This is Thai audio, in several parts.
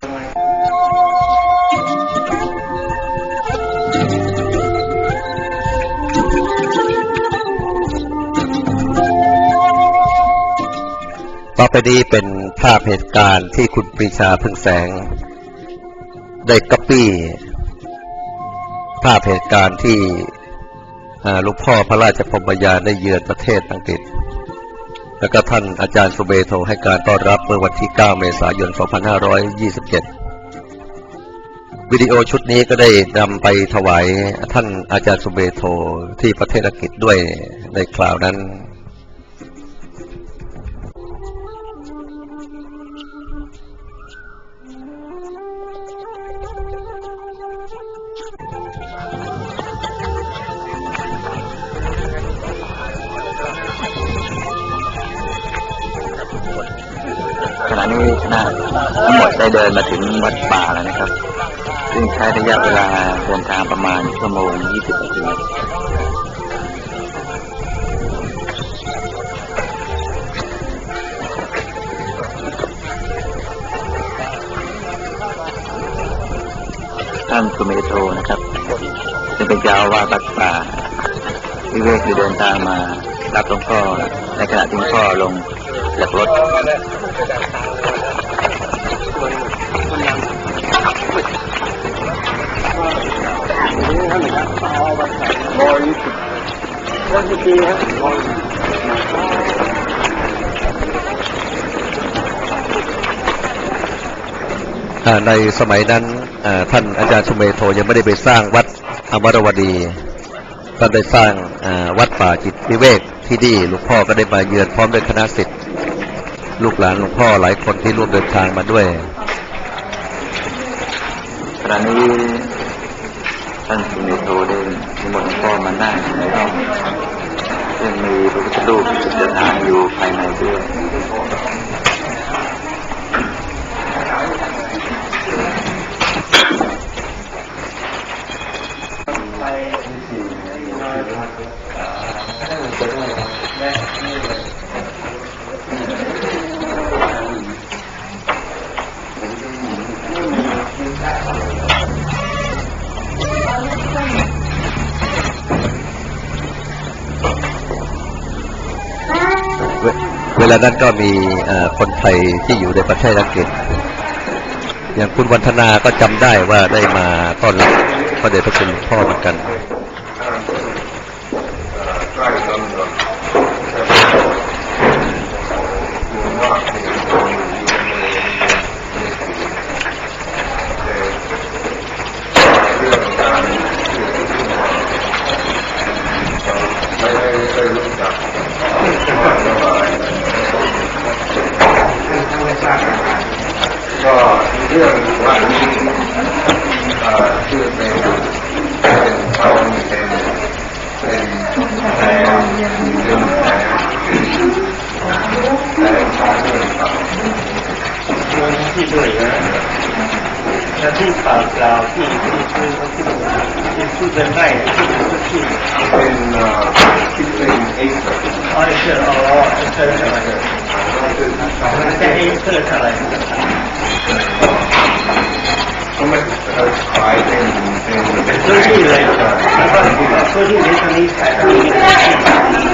ต่อไปนี้เป็นภาพเหตุการณ์ที่คุณปรีชาพึ่งแสง ได้ก๊อปปี้ภาพเหตุการณ์ที่ลวงพ่อพระราชพรมยานได้เยือนประเทศอังกฤษ และก็ท่านอาจารย์สุเบโทให้การต้อนรับเมื่อวันที่ 9 เมษายน 2527 วิดีโอชุดนี้ก็ได้นำไปถวายท่านอาจารย์สุเบโทที่ประเทศอังกฤษด้วยในคราวนั้น นี้คณะทั้งหมดได้เดินมาถึงวัดป่าแล้วนะครับ ซึ่งใช้ระยะเวลาเดินทางประมาณชั่วโมง 20นาทีท่านสุเมโทนะครับซึ่งเป็นเจ้าวาสวัดป่าวิเวกคือเดินทางมารับหลวงพ่อในขณะที่พ่อลงจากรถ อ่าในสมัยนั้นท่านอาจารย์สุมเมโทยังไม่ได้ไปสร้างวัดอมรวดีท่านได้สร้างวัดป่าจิตวิเวกที่นี่หลวงพ่อก็ได้มาเยือนพร้อมด้วยคณะศิษย์ลูกหลานหลวงพ่อหลายคนที่ร่วมเดินทางมาด้วยขณะนี้ ท่านสุเมโทได้นิมนต์พ่อมานั่งในห้องซึ่งมีพระพุทธรูปจุดเดินทางอยู่ภายในด้วยเว ลานั้นก็มีคนไทยที่อยู่ในประเทศอังกฤษ อย่างคุณวันธนาก็จำได้ว่าได้มาต้อนรับพระเดชพระคุณพ่อเหมือนกัน ก็เรื่องว่าเอ่อชื่อเป็นเป็นเขาเป็นเป็นแผลเป็นแผลแต่ของเป็นเขา ที่ด้วยนะและที่ปากกล่าวที่ที่ที่ที่ที่พูดเป็นไร่ที่ที่ที่ เป็นเอ่อที่เป็นเอ็กซ์ อ๋อเชื่ออ๋อเชื่ออะไรแต่เองเชื่ออะไร ก็ไม่เอ่อขายเป็นเป็น เป็นพื้นที่เลยแล้วก็พื้นที่นี้ทางนี้ขายที่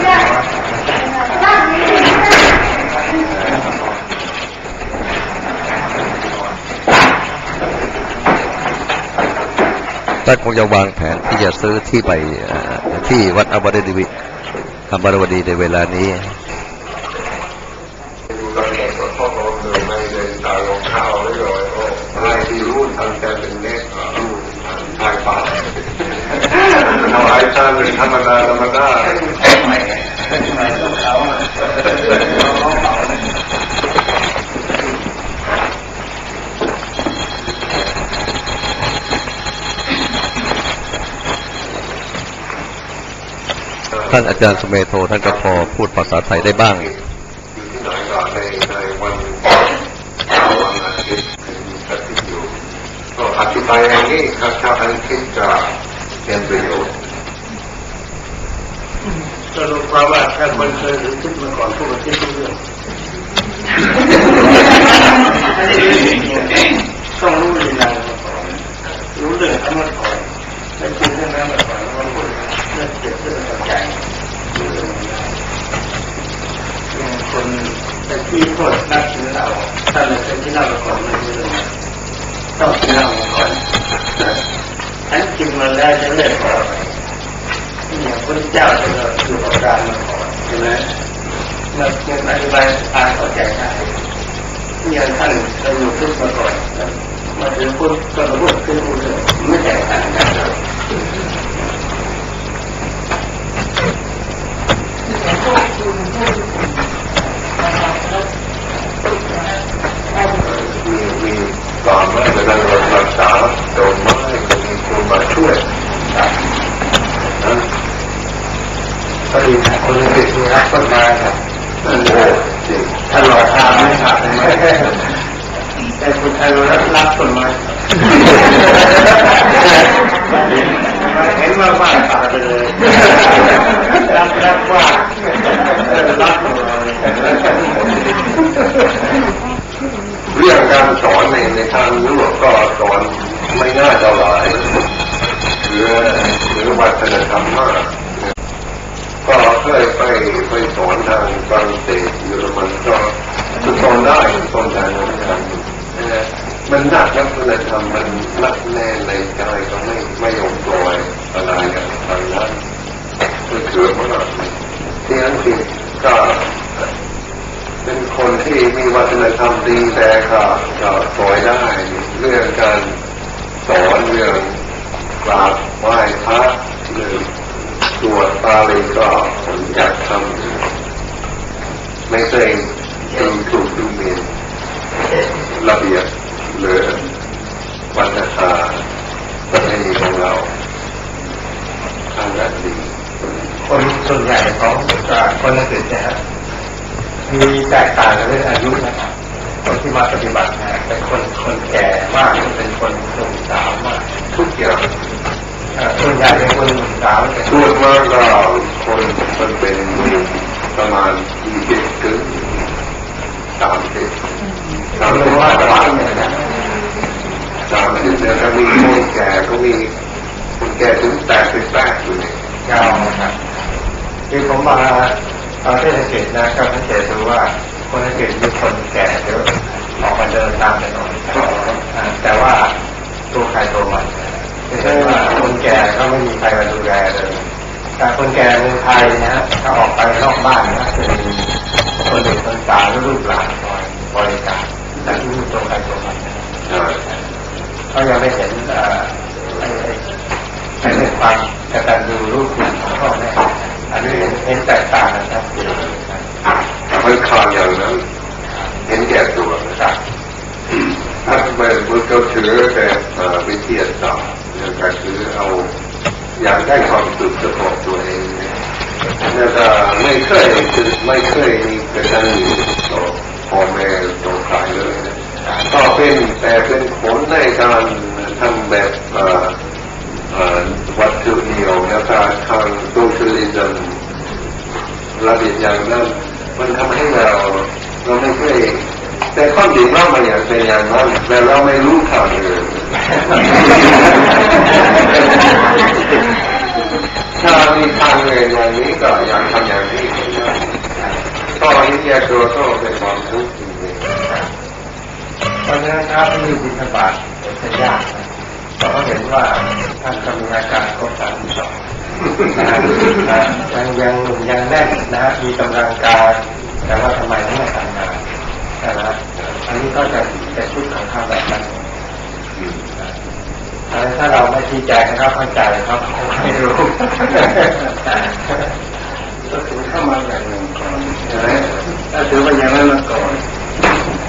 ท่านคงจะวางแผนที่จะซื้อที่ไปที่วัดอมรดีวิอมรวดีในเวลานี้ดูแลตัวพ่อเรรมดาธรรมดา ท่านอาจารย์สมเมโทท่านก็พอพูดภาษาไทยได้บ้างอธิบายอย่างนี้ข้าเจ้าอันคิดจะเป็นประโยชน์สรุปความว่าถ้าคนเคยรู้ทุกมาก่อนทุกเราทุกเรื่องต้องรู้เรื่องาวมาก่อนรู้เรื่องทั้งหมดก่อน นั่นคือเรื่องนั้นแบบว่าหมดเรื่องเกี่ยวกับเรื่องใจเรื่องอย่างคนแต่ที่โทษนักกินเหล้าถ้าเราเป็นที่เหล้าก่อนไม่รู้เรื่องต้องกินเหล้าก่อนอันกินมาแล้วจะเลิกก่อนเนี่ยพระเจ้าจะอยู่ประการมาก่อนใช่ไหมเมื่อเม่ออธิบายตาเข้าใจได้เนี่ยท่านจะอยู่พุทธมาก่อนมาถึงพุทธก็รู้ขึ้นรู้เรื่องไม่แต่ รรมมากก็เคยไปไปสอนทางฝรั่งเศสเยอรมันก็สอนได้สอนได้เหมือนกันนะมันหนักวัฒนธรรมมันนักแน่ในใจก็ไม่ไม่ยอมปล่อยอะไรอย่างทางนั้นก็ถือว่าที่อังกฤษก็เป็นคนที่มีวัฒนธรรมดีแต่ก็ก็สอยได้เรื่องการสอนเรื่อง กราบไหว้พระเรื่องสวดปาลีก็ผมอยากทำไม่เคยดูถูกดูหมิ่นระเบียบหรือวัฒนธรรมประเพณีของเราทางด้านดีคนส่วนใหญ่ของคนอังกฤษนะฮะมีแตกต่างกันเรื่องอายุนะครับคนที่มาปฏิบัตินะเป็นคนคนแก่มากเป็นคนหนุ่มสาวมาก ทุกอย่างส่วนใหญ่เป็นคนหนุ่มสาวเป็นส่วนมากก็คนมันเป็นประมาณยี่สิบถึงสามสิบสามคนสิบว่าว่าว่าเนี่ยนะสามสิบเนี่ยก็มีคนแก่ก็มีคนแก่ถึงแปดสิบแปดอยู่เนี่ยยาวนะครับคือผมมาประเทศอังกฤษนะก็สังเกตดูว่าคนอังกฤษมีคนแก่เยอะออกมาเดินตามถนนแต่ว่า ตัวใครตัวมันคือว่าคนแก่ก็ไม่มีใครมาดูแลเลยแต่คนแก่ในไทยนะฮะถ้าออกไปนอกบ้านนะจะมีคนเด็กคนสาวและลูกหลานคอยบริการแต่ที่นี่ตัวใครตัวมันเขายังไม่เห็นเออไอ้ไอ้ไอ้เรื่องความกตัญญูรู้คุณของพ่อแม่อันนี้เห็นแตกต่างกันครับมันขาอย่างนั้นเห็นแก่ตัวนะครับถ้าไปมันก็ถือแต่เอ่อวิทยาศาสตร์เนี่ยก็คือเอา อยากได้ความสุขเฉพาะตัวเองเนี่ยแล้วก็ไม่เคยไม่เคยมีกระตันอยู่ต่อพ่อแม่ต่อใครเลยนะก็เป็นแต่เป็นผลในการทำแบบวัตถุนิยมแล้วก็ทางโซเชียลิซึมระเบียบอย่างนั้นมันทำให้เราเราไม่เคย แต่ความจริงว่ามันอย่างเป็นอย่างนั้นแต่เราไม่รู้ข่าวเลยถ้ามีทางเดินอย่างนี้ก็อยากทำอย่างนี้ก็ยิ่งแย่ตัวก็เป็นความทุกข์จริงเพราะฉะนั้นครับที่บิณฑบาตเป็นยากเราะเขาเห็นว่าท่านกำลังอาการครบสามสิบสองยังยังยังแน่นนะฮะมีกำลังกายแต่ว่าทำไมไม่ทำงาน นะฮะอันนี้ก็จะจะชุดของข้าแบบนั้นถ้าเราไม่ชี้แจงนะครับเข้าใจครับไม่รู้ก็ถือเข้ามาอย่างหนึ่งก่อนใช่ไหมถ้าถือว่าอย่างนั้นมาก่อน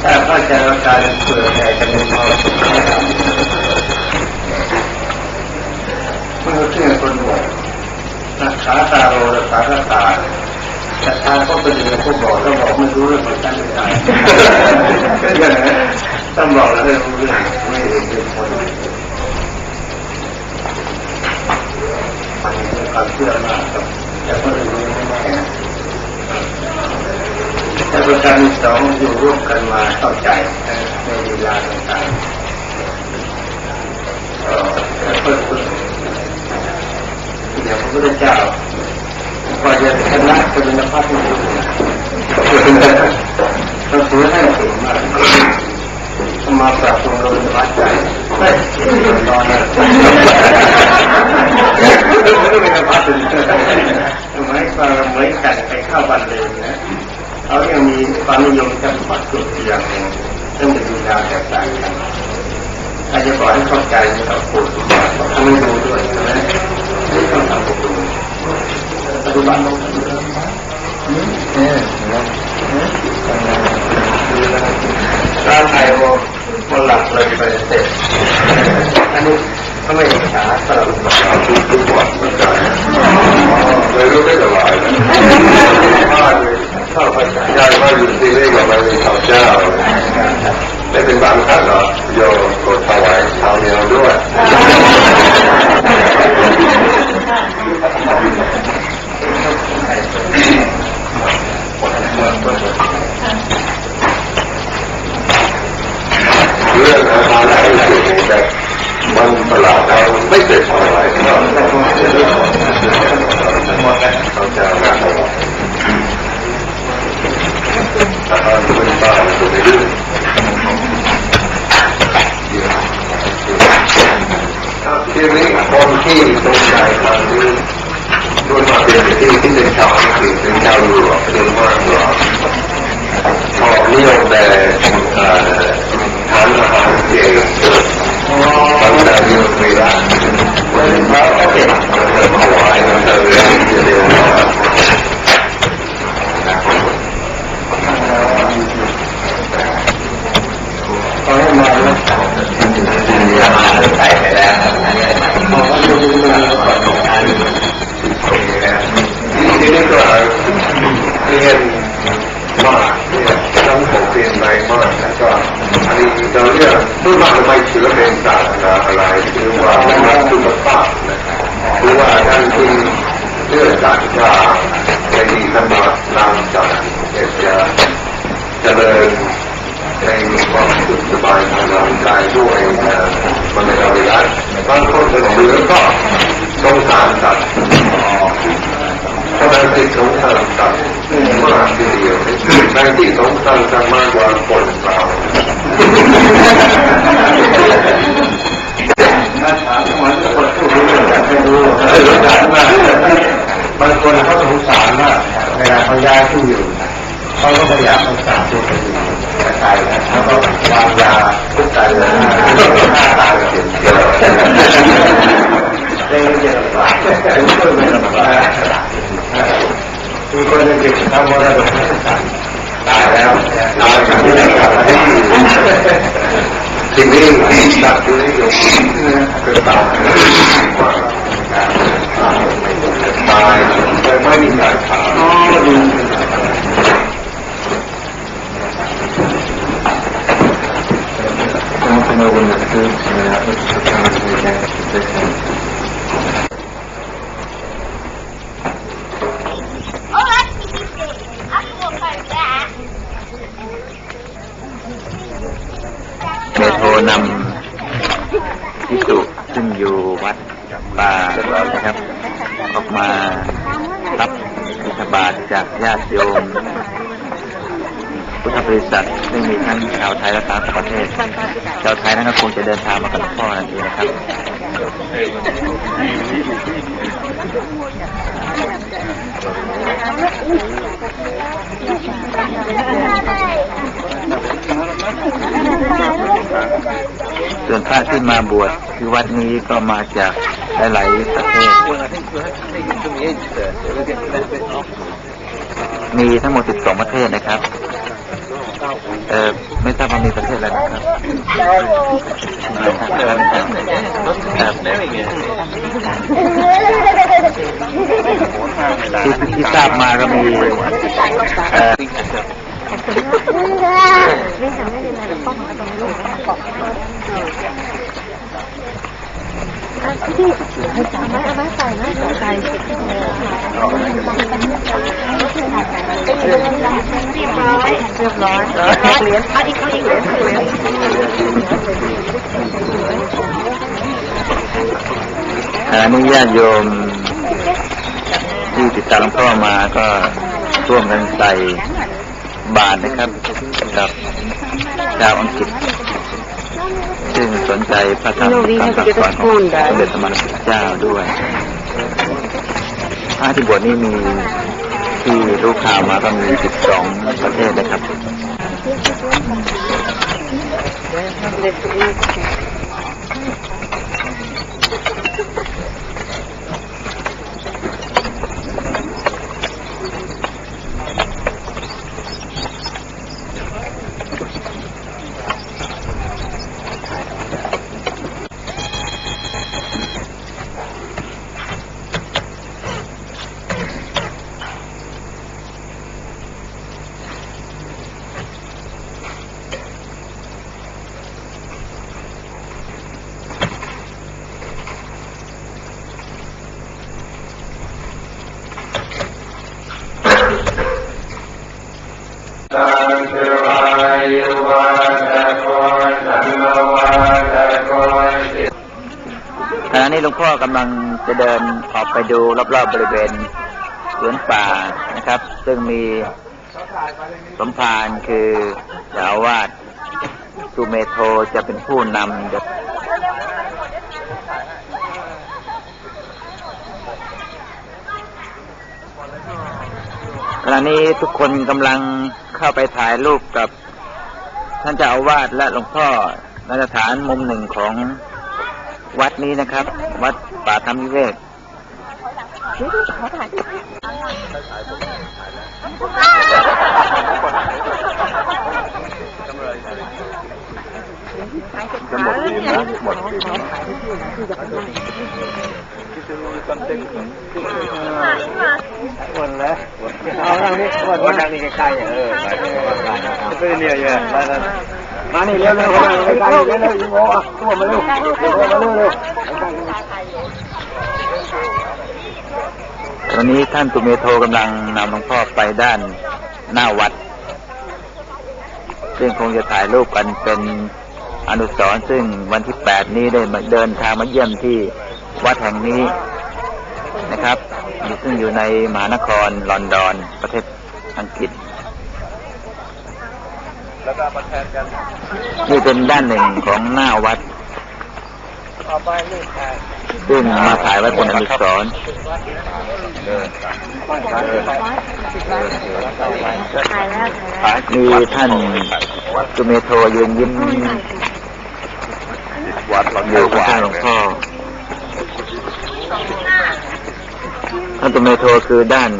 ถ้าเข้าใจว่าการเผื่อแผ่จะเป็นความสุขเมื่อเชื่อคนบวชรักษาตาโรรักษาตาแต่ทางก็เป็นอย่างผู้บอกต้องบอกไม่รู้เรื่องของท่านไม่ได้ก็อย่างนั้นต้องบอกแล้วให้รู้เรื่องไม่เห็นเป็นคน มันมีความเชื่อมากครับแต่คนอื่นไม่แน่แต่ประการที่สองอยู่ร่วมกันมาเข้าใจในเวลาต่างๆเอ่อเพื่อเพื่ออย่างพระพุทธเจ้าพอจะชนะเป็นพระที่สุดเราถือให้เก่งมากมาปรับปรุงเราเป็นวัดใจ เฮ้ยนอนนะไม่เป็นพัดเลยเหมือนเหมือนกันไปเข้าบันเลงนะเขายังมีความนิยมจำปัดสุดอย่างหนึ่ง ซึ่งเป็นดูยาแตกต่างกันใครจะบอกให้เข้าใจไม่ต้องพูดเขาไม่ดูด้วยใช่ไหมไม่ต้องทำดูปฏิบัติร้านไทยโมคนหลักเลยไปเสร็จอันนี้เขาไม่ศึกษาสลับทุกทุกวันเหมือนกันเลยรู้ได้หลายนะบ้าเลยเข้าไปใจยายมาอยู่ที่นี่ก็มาเป็นข้าเจ้า ได้เป็นบางท่านเหรอโยกดถวายชาวเนียวด้วย เรื่องอาหารอะไรสิ่งแต่มันประหลาดเราไม่เคยทำอะไรก็เขาจะมาถวายอาหารเป็นบ้านเป็นเรื่องทีนี้คนที่สนใจทางนี้โดยมาเป็นที่ที่เป็นชาวอังกฤษเป็นชาวยุโรปเป็นมากกว่า ชอบนิยมแต่เอ่อทานอาหารเจตั้งแต่ยุคเวลาวันพระก็เป็นถวายมันจะเรียนเรียนมา เขาให้มาแล้ว ใส่ไปแล้ว พอเขาดูมาแล้วก็ ทีนี้ก็เรียนมากเนี่ยทั้งผมเรียนไปมากแล้วก็อันนี้เราเรียกพูดว่าทำไมเชื้อเป็นศาสนาอะไรคือว่ามันสุขภาพนะครับคือว่าท่านที่เลือกจากว่าในดีธรรมนามจากเอเชียเจริญในมีความสุขสบายทางร่างกายด้วยนะมันไม่เอาเวลาบางคนเป็นเชื้อก็สงสารสัตว์เพราะฉะนั้นที่สงสารสัตว์มากทีเดียวในที่สงสารสัตว์มากกว่าคนเรา ถ้าถามเหมือนคนผู้ รู้อยากให้รู้ให้รู้จักมาบางคนเขาสงสารมากเวลาเขาย้ายที่อยู่เขาก็พยายามรักษาตัวเองแต่ตายนะแล้วก็วางยาทุกใจเลยฆ่าตายเสียนเดียวเรื่องเยอะกว่าถึงคนไม่ลำบากมีคนหนึ่งติดทำมรดก ตายแล้วตายจากที่ไหนครับที่นี่ที่ตัดที่นี่อยู่คือตายตายแต่ไม่มีการถาม Olá, a sua carta. เมโทร นำพิสุซึ่งอยู่วัดป่านะครับ ออกมารับบิณฑบาตจากญาติโยมพุทธบริษัทซึ่งมีทั้งชาวไทยและต่างประเทศ ชาวไทยนั้นก็คงจะเดินทางมากับพ่อนั่นเองนะครับ ส่วนพระที่มาบวชที่วัดนี้ก็มาจากหลายๆประเทศมีทั้งหมด 12 ประเทศนะครับ เออไม่ทราบว่ามีประเทศอะไรนะครับที่ที่ทราบมาก็มี เอ่อเรียบร้อยเหรียญเอาอีกเอาอีกเหรียญเหรียญอนุญาติโยมที่ติดตามหลวงพ่อมาก็ร่วมกันใส่ บาตรนะครับกับชาวอังกฤษซึ่งสนใจพระธรรมคำสั่งสอนของสมเด็จสมณพุทธเจ้าด้วยพระที่บวชนี่มีที่รู้ข่าวมาก็มี 12 ประเทศนะครับ ตังเทวายุวัตโกสัมมาวัตโกสิ ขณะนี้หลวงพ่อ กำลังจะเดินออกไปดูรอบๆบริเวณสวนป่านะครับ ซึ่งมีสมภารคือเจ้าอาวาสสุเมโทจะเป็นผู้นำเดขณะนี้ทุกคนกำลังเข้าไปถ่ายรูปกับท่านเจ้าอาวาสและหลวงพ่อในสถานมุมหนึ่งของ วัดนี้นะครับ วัดป่าธรรมวิเวกจะหมดทีมนะหมดทีมวันแล้วเอาทางนี้วันทางนี้ใกล้ๆเออไปเนี่ยเยอะ มานี่เร็วๆมาใกลๆเร็วๆอีโมอะตัวมาเร็วมาเร็วเร็วตอนนี้ท่านตุเมโทกำลังนำหลวงพ่อไปด้านหน้าวัด ซึ่งคงจะถ่ายรูปกันเป็นอนุสรณ์ซึ่งวันที่แปดนี้ได้มาเดินทางมาเยี่ยมที่วัดแห่งนี้นะครับซึ่งอยู่ในมหานครลอนดอนประเทศอังกฤษ นี่เป็นด้านหนึ่งของหน้าวัดซึ่งมาถ่ายไว้เป็นอนุสรณ์ถ่ายแล้วถ่ายแล้วมีท่านจุเมโทยืนยิ้มวัดเราอยู่ข้างหลวงพ่อท่านจุเมโทคือด้าน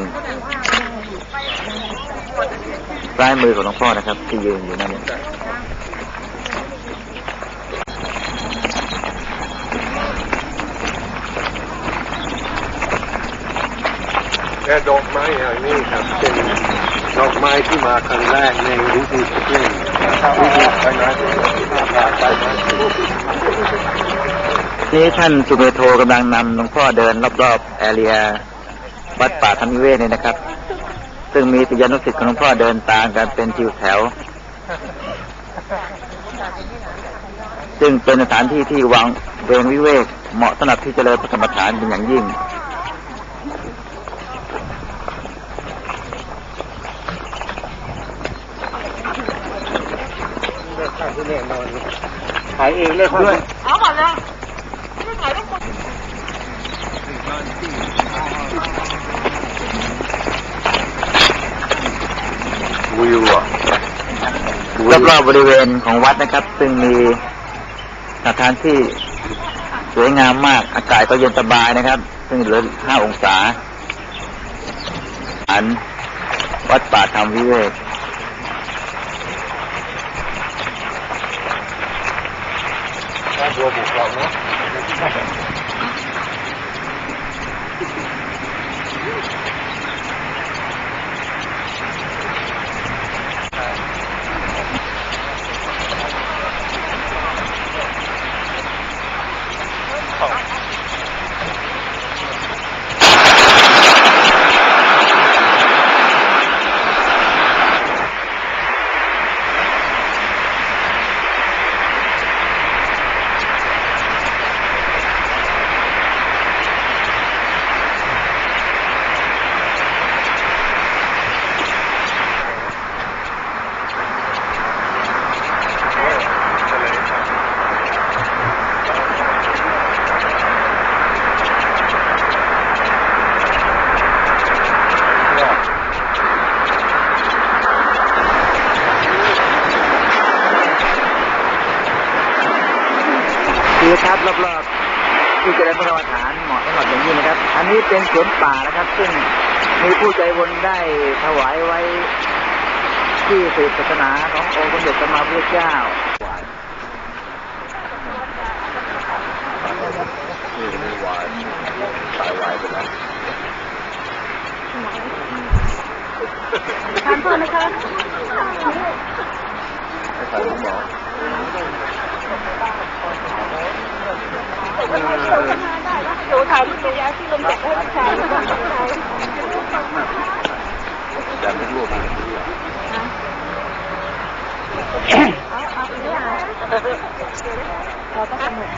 ซ้ายมือของหลวงพ่อนะครับ ที่ยืนอยู่นั่นนี่แค่ดอกไม้อย่างนี้ครับเป็นดอกไม้ที่มาครั้งแรกในฤดูสปริงฤดูใบไม้ผลิใบไม้ที่ท่านสุเมโทกำลังนำหลวงพ่อเดินรอบๆแอเรียวัดป่าธรรมนิเวศเนี่ยนะครับ ซึ่งมีติยานุสิทธิ์ของหลวงพ่อเดินตามกันเป็นทิวแถว ซึ่งเป็นสถานที่ที่วางเวงวิเวก เหมาะสำหรับที่เจริญปฐมฐานเป็นอย่างยิ่งถ่ายเองเลยด้วย วิวอะ รอบๆบริเวณของวัดนะครับ ซึ่งมีสถานที่สวยงามมาก อากาศก็เย็นสบายนะครับ ซึ่งเหลือห้าองศา อันวัดป่าธรรมวิเวกน่าบัวบุกเราเนาะ มีผู้ใจบุญได้ถวายไว้ที่สืบศาสนาขององค์สมเด็จพระมาพุทธเจ้าทานโทษนะคะห นูถายรูปตัวยาที่ลงจากให้ผู้ชายแล้วก็ผู้ชายเอาเอาอีกเนี่ยเราต้องสนุก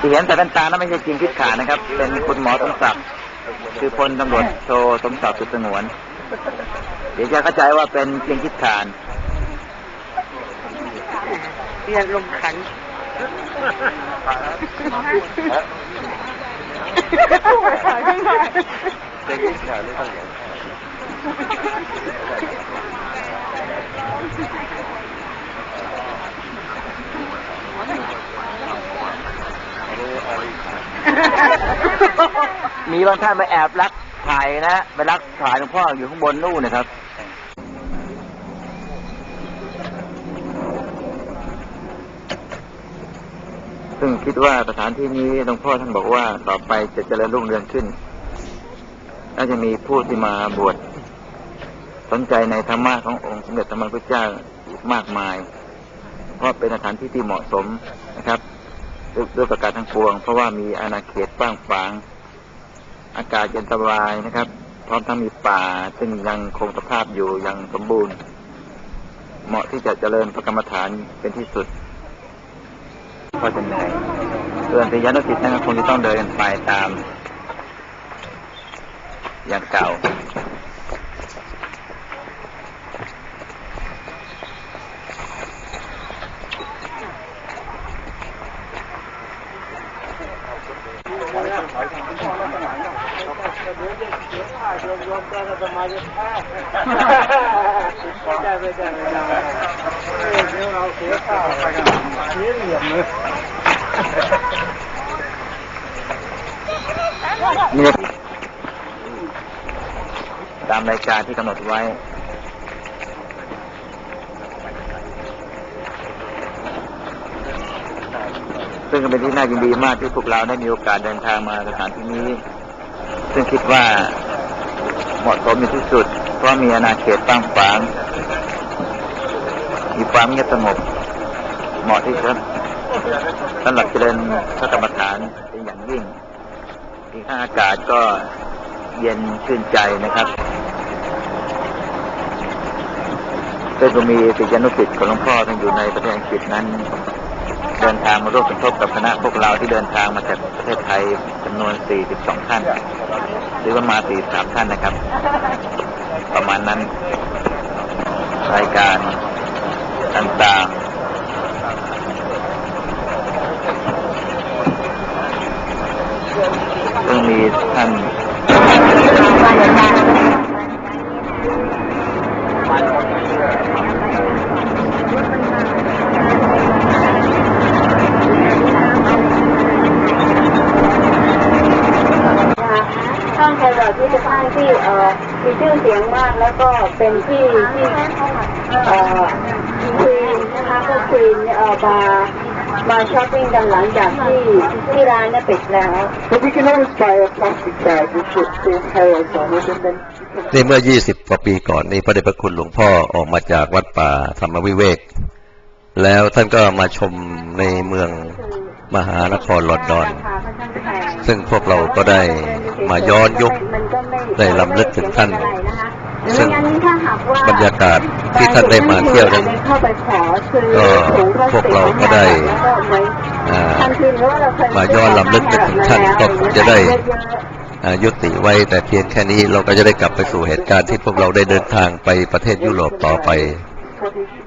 ที่เห็นแต่เป็นตานั้นไม่ใช่จริงคิดขานะครับ เป็นคุณหมอสมศักดิ์คือพลตำรวจโทสมศักดิ์สุดสงวน เดี๋ยวจะเข้าใจว่าเป็นจริงคิดขานเรียนลมขันผู้บริหารขึ้นมามีบางท่านไปแอบลัก ถ่ายนะไปลักถ่ายหลวงพ่ออยู่ข้างบนนู่นนะครับซึ่งคิดว่าสถานที่นี้หลวงพ่อท่านบอกว่าต่อไปจะเจริญรุ่งเรืองขึ้น น่าจะมีผู้ที่มาบวชสนใจในธรรมะขององค์สมเด็จพระมรรคเจ้ามากมาย เพราะเป็นสถานที่ที่เหมาะสมนะครับ ด้วยประการทั้งปวง เพราะว่ามีอาณาเขตกว้างขวาง อากาศเย็นสบายนะครับ พร้อมทั้งมีป่า ซึ่งยังคงสภาพอยู่ยังสมบูรณ์ เหมาะที่จะเจริญพระกรรมฐานเป็นที่สุดก็จะเหนื่อยส่วนศิษยานุสิตนั้นก็คงจะต้องเดินไปตามอย่างเก่า ตามรายการที่กำหนดไว้ซึ่งก็เป็นที่น่ายินดีมากที่พวกเราได้มีโอกาสเดินทางมาสถานที่นี้ ซึ่งคิดว่าเหมาะสมที่สุด เพราะมีอาณาเขตตั้งฝางมีความเงียบสงบเหมาะที่จะสำหรับเจริญพระกรรมฐานเป็นอย่างยิ่งที่ข้างอากาศก็เย็นชื่นใจนะครับซึ่องก็มีศิษยานุศิษย์ของหลวงพ่อที่อยู่ในประเทศอังกฤษนั้น เดินทางมาร่วมสมทบกับคณะพวกเราที่เดินทางมาจากประเทศไทยจำนวน 42 ท่าน หรือว่ามา 43 ท่านนะครับ ประมาณนั้น รายการต่างๆซึ่งมีท่าน ช่องไทยรัฐที่จะสร้างที่เอ่อ มีชื่อเสียงมากแล้วก็เป็นที่ที่เอ่อควีนนะคะก็ควีนเอ่อมามาช้อปปิ้งกันหลังจากที่ที่ร้านเนี่ยปิดแล้ว But we can always buy a plastic bag with your stamp halos on it and then นี่เมื่อ 20 กว่าปีก่อนนี่พระเดชพระคุณหลวงพ่อออกมาจากวัดป่าธรรมวิเวก แล้วท่านก็มาชมในเมืองมหานครลอนดอน ซึ่งพวกเราก็ได้มาย้อนยุค ได้รำลึกถึงท่าน ซึ่งบรรยากาศที่ท่านได้มาเที่ยวนั้นก็พวกเราก็ได้อ่ามาย้อนรำลึกนึกถึงท่านก็คงจะได้อ่ายุติไว้แต่เพียงแค่นี้เราก็จะได้กลับไปสู่เหตุการณ์ที่พวกเราได้เดินทางไปประเทศยุโรปต่อไป for these